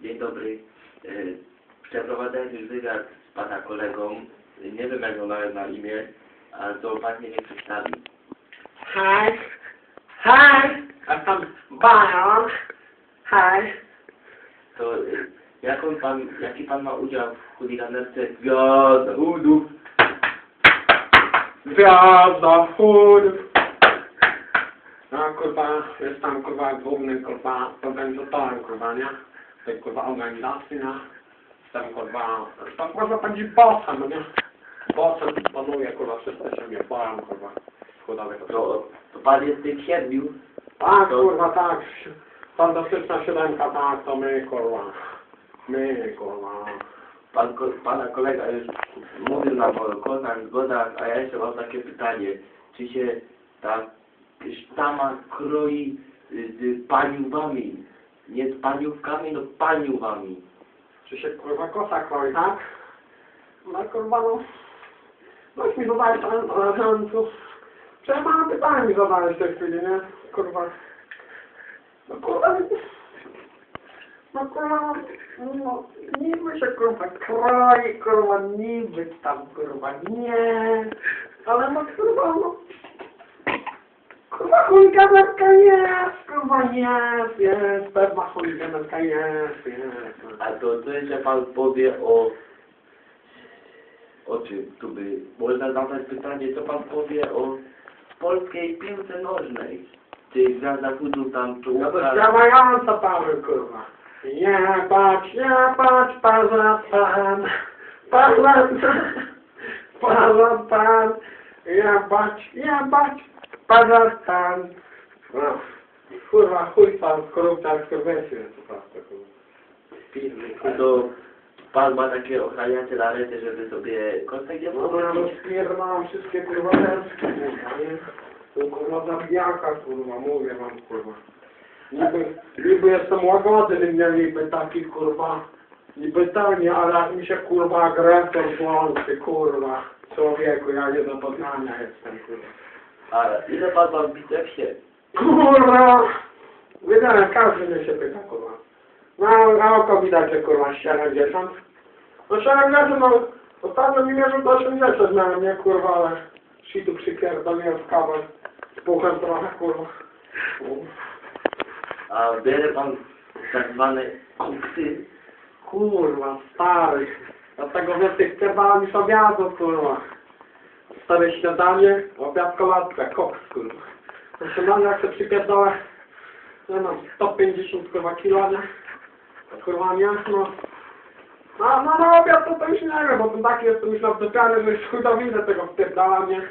Dzień dobry. E, Przeprowadzałem już wywiad z pana kolegą. Nie wiem jak na imię, a to pan mnie nie przedstawi. Hej, hej, jestem Baron. Hej, To e, jak on pan, jaki pan ma udział w chuliganerce Gwiazda Udów? gwiazda wchód. No kurwa, jestem kurwa głównym kurwa organizatorem kurwa, nie? Tej kurwa organizacji, nie? Jestem kurwa, tak można powiedzieć bossem, no nie? Bossem panuję kurwa, wszyscy się mnie boją kurwa. Chudowy to To, to pan jest tych siedmiu. Tak, kurwa, tak. Fantastyczna siódemka, tak, to my, kurwa. My, kurwa. Pan, ko- pana kolega już mówił nam o kozach, zgodach, a ja jeszcze mam takie pytanie. Czy się ta sztama kroi z paniówami? Nie z paniówkami, no paniówami. Czy się, kurwa, kosa kroi, tak? No, kurwa, no. Noś mi zadałeś ja mam pytanie mi zadałeś w tej chwili, nie? Kurwa. No, kurwa. No, kurwa, no, niby się, kurwa, kroi, kurwa, niby tam, kurwa, nie. Ale no, kurwa, no. Kurwa, chuliganerka jest, kurwa, jest, jest, pewna chuliganerka jest, jest. A to co jeszcze pan powie o... O czym tu by... Można zadać pytanie, co pan powie o polskiej piłce nożnej? Czy Gwiazda Fudu tam No to czołówka... śpiewająca Paweł, kurwa. Nie patrz, nie patrz, paza pan, paza paza pan, nie patrz, nie patrz, paza pan. No, kurwa, chuj pan, korupcja, po prostu, kurwa. Pizdy, kurwa. To pan ma takie ochraniacze na ręce, żeby sobie kostek nie No to ja wrócić. rozpierdalam wszystkie kurwa deski, kurwa, nie? To kurwa zabijaka, kurwa, mówię wam, kurwa. Niby, niby jestem łagodny, nie niby taki, kurwa, niby pełnie, ale mi się, kurwa, agresor włączy, kurwa. Człowieku, ja nie do poznania jestem, kurwa. A ile pan ma w bicepsie? Kurwa! Wiedziałem, każdy mnie się pyta, kurwa. No, na oko widać, że kurwa 70. No 70, no, ostatnio mi mierzył do 80 miałem, nie kurwa, ale shitu przypierdoliłem w kawę. Z puchem trochę, kurwa. A bierze pan tak zwane koksy? Kurwa, stary. Dlatego więcej wpierdala niż obiadu, kurwa. Stare śniadanie, obiad, kolacja, koks, kurwa. Śniadanie jak się przypierdolę, nie no, 150 kurwa kilo, nie? Kurwa mięsno. No, no na obiad to, to już nie wiem, bo ten taki jestem już nawdzepiany, że już chuda widzę tego wpierdala, nie?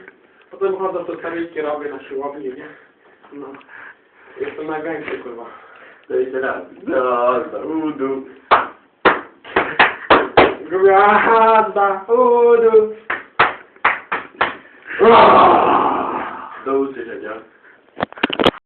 Potem chodzę do stariki, robię na siłowni, nie? No. Jestem największy, kurwa. To jeszcze raz. Gwiazda Udów. Gwiazda, udu. Do usłyszenia.